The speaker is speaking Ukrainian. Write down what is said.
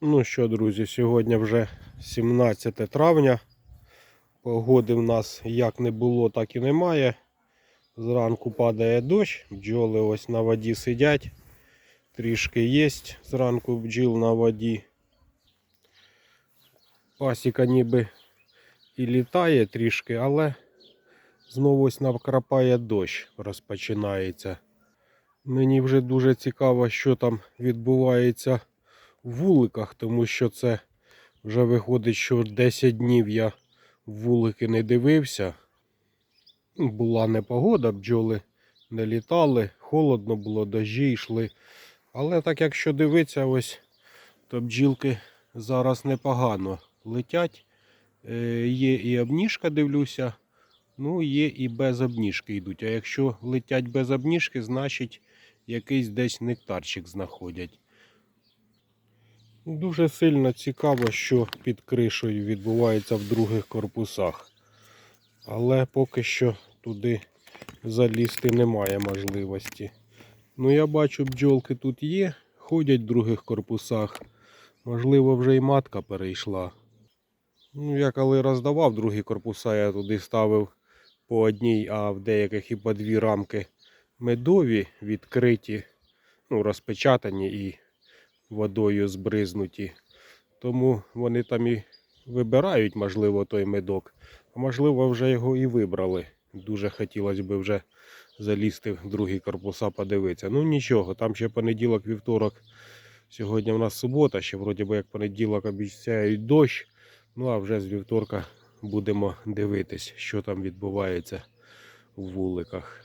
Ну що, друзі, сьогодні вже 17 травня. Погоди в нас як не було, так і немає. Зранку падає дощ, бджоли ось на воді сидять. Трішки є зранку бджіл на воді. Пасіка ніби і літає трішки, але знову ось накрапає дощ, розпочинається. Мені вже дуже цікаво, що там відбувається вуликах, тому що це вже виходить, що 10 днів я вулики не дивився. Була непогода, бджоли не літали, холодно було, дощі йшли. Але так якщо дивитися, ось, то бджілки зараз непогано летять. Е, є і обніжка, дивлюся. Ну, є і без обніжки йдуть. А якщо летять без обніжки, значить якийсь десь нектарчик знаходять. Дуже сильно цікаво, що під кришею відбувається в других корпусах. Але поки що туди залізти немає можливості. Ну, я бачу, бджолки тут є, ходять в других корпусах. Можливо, вже і матка перейшла. Ну, я коли роздавав другі корпуса, я туди ставив по одній, а в деяких і по дві рамки медові відкриті, ну, розпечатані і водою збризнуті. Тому вони там і вибирають, можливо, той медок, а можливо, вже його і вибрали. Дуже хотілося б вже залізти в другі корпуса, подивитися. Ну нічого, там ще понеділок, вівторок. Сьогодні в нас субота, ще вроді би як понеділок обіцяють дощ. Ну а вже з вівторка будемо дивитись, що там відбувається в вуликах.